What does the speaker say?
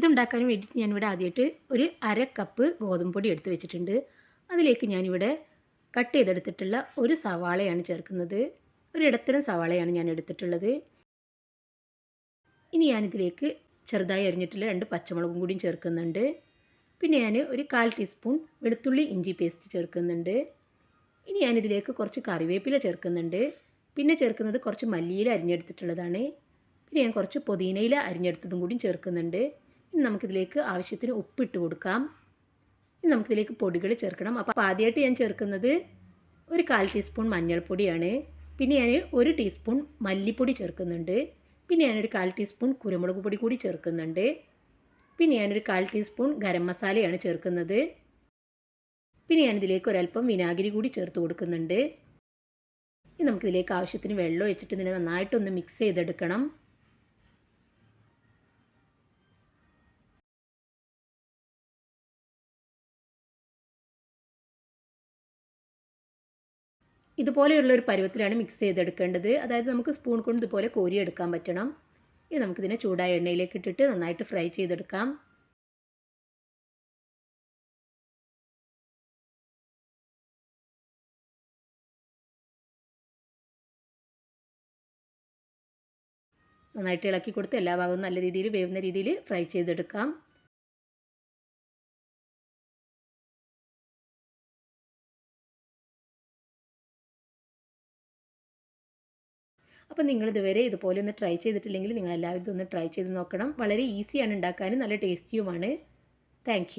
ഇതുണ്ടാക്കാൻ വേണ്ടിയിട്ട് ഞാനിവിടെ ആദ്യമായിട്ട് ഒരു അര കപ്പ് ഗോതമ്പ് പൊടി എടുത്ത് വെച്ചിട്ടുണ്ട്. അതിലേക്ക് ഞാനിവിടെ കട്ട് ചെയ്തെടുത്തിട്ടുള്ള ഒരു സവാളയാണ് ചേർക്കുന്നത്. ഒരു ഇടത്തരം സവാളയാണ് ഞാൻ എടുത്തിട്ടുള്ളത്. ഇനി ഞാനിതിലേക്ക് ചെറുതായി അരിഞ്ഞിട്ടുള്ള രണ്ട് പച്ചമുളകും കൂടി ചേർക്കുന്നുണ്ട്. പിന്നെ ഞാൻ ഒരു കാൽ ടീസ്പൂൺ വെളുത്തുള്ളി ഇഞ്ചി പേസ്റ്റ് ചേർക്കുന്നുണ്ട്. ഇനി ഞാനിതിലേക്ക് കുറച്ച് കറിവേപ്പില ചേർക്കുന്നുണ്ട്. പിന്നെ ചേർക്കുന്നത് കുറച്ച് മല്ലിയില അരിഞ്ഞെടുത്തിട്ടുള്ളതാണ്. പിന്നെ ഞാൻ കുറച്ച് പുതിനയില അരിഞ്ഞെടുത്തതും കൂടി ചേർക്കുന്നുണ്ട്. ഇനി നമുക്കിതിലേക്ക് ആവശ്യത്തിന് ഉപ്പിട്ട് കൊടുക്കാം. ഇനി നമുക്കിതിലേക്ക് പൊടികൾ ചേർക്കണം. അപ്പോൾ ആദ്യമായിട്ട് ഞാൻ ചേർക്കുന്നത് ഒരു കാൽ ടീസ്പൂൺ മഞ്ഞൾപ്പൊടിയാണ്. പിന്നെ ഞാൻ ഒരു ടീസ്പൂൺ മല്ലിപ്പൊടി ചേർക്കുന്നുണ്ട്. പിന്നെ ഞാനൊരു കാൽ ടീസ്പൂൺ കുരുമുളക് പൊടി കൂടി ചേർക്കുന്നുണ്ട്. പിന്നെ ഞാനൊരു കാൽ ടീസ്പൂൺ ഗരം മസാലയാണ് ചേർക്കുന്നത്. പിന്നെ ഞാനിതിലേക്ക് ഒരല്പം വിനാഗിരി കൂടി ചേർത്ത് കൊടുക്കുന്നുണ്ട്. ഇനി നമുക്കിതിലേക്ക് ആവശ്യത്തിന് വെള്ളം ഒഴിച്ചിട്ട് ഇതിനെ നന്നായിട്ടൊന്ന് മിക്സ് ചെയ്തെടുക്കണം. ഇതുപോലെയുള്ള ഒരു പരുവത്തിലാണ് മിക്സ് ചെയ്തെടുക്കേണ്ടത്. അതായത് നമുക്ക് സ്പൂൺ കൊണ്ട് ഇതുപോലെ കോരിയെടുക്കാൻ പറ്റണം. ഇനി നമുക്കിതിനെ ചൂടായ എണ്ണയിലേക്ക് ഇട്ടിട്ട് നന്നായിട്ട് ഫ്രൈ ചെയ്തെടുക്കാം. നന്നായിട്ട് ഇളക്കി കൊടുത്ത് എല്ലാ ഭാഗവും നല്ല രീതിയിൽ വേവുന്ന രീതിയിൽ ഫ്രൈ ചെയ്തെടുക്കാം. അപ്പോൾ നിങ്ങൾ ഇതുവരെ ഇതുപോലെ ഒന്ന് ട്രൈ ചെയ്തിട്ടില്ലെങ്കിൽ നിങ്ങൾ എല്ലാവരും ഇതൊന്ന് ട്രൈ ചെയ്ത് നോക്കണം. വളരെ ഈസിയാണ് ഉണ്ടാക്കാനും നല്ല ടേസ്റ്റിയുമാണ് താങ്ക്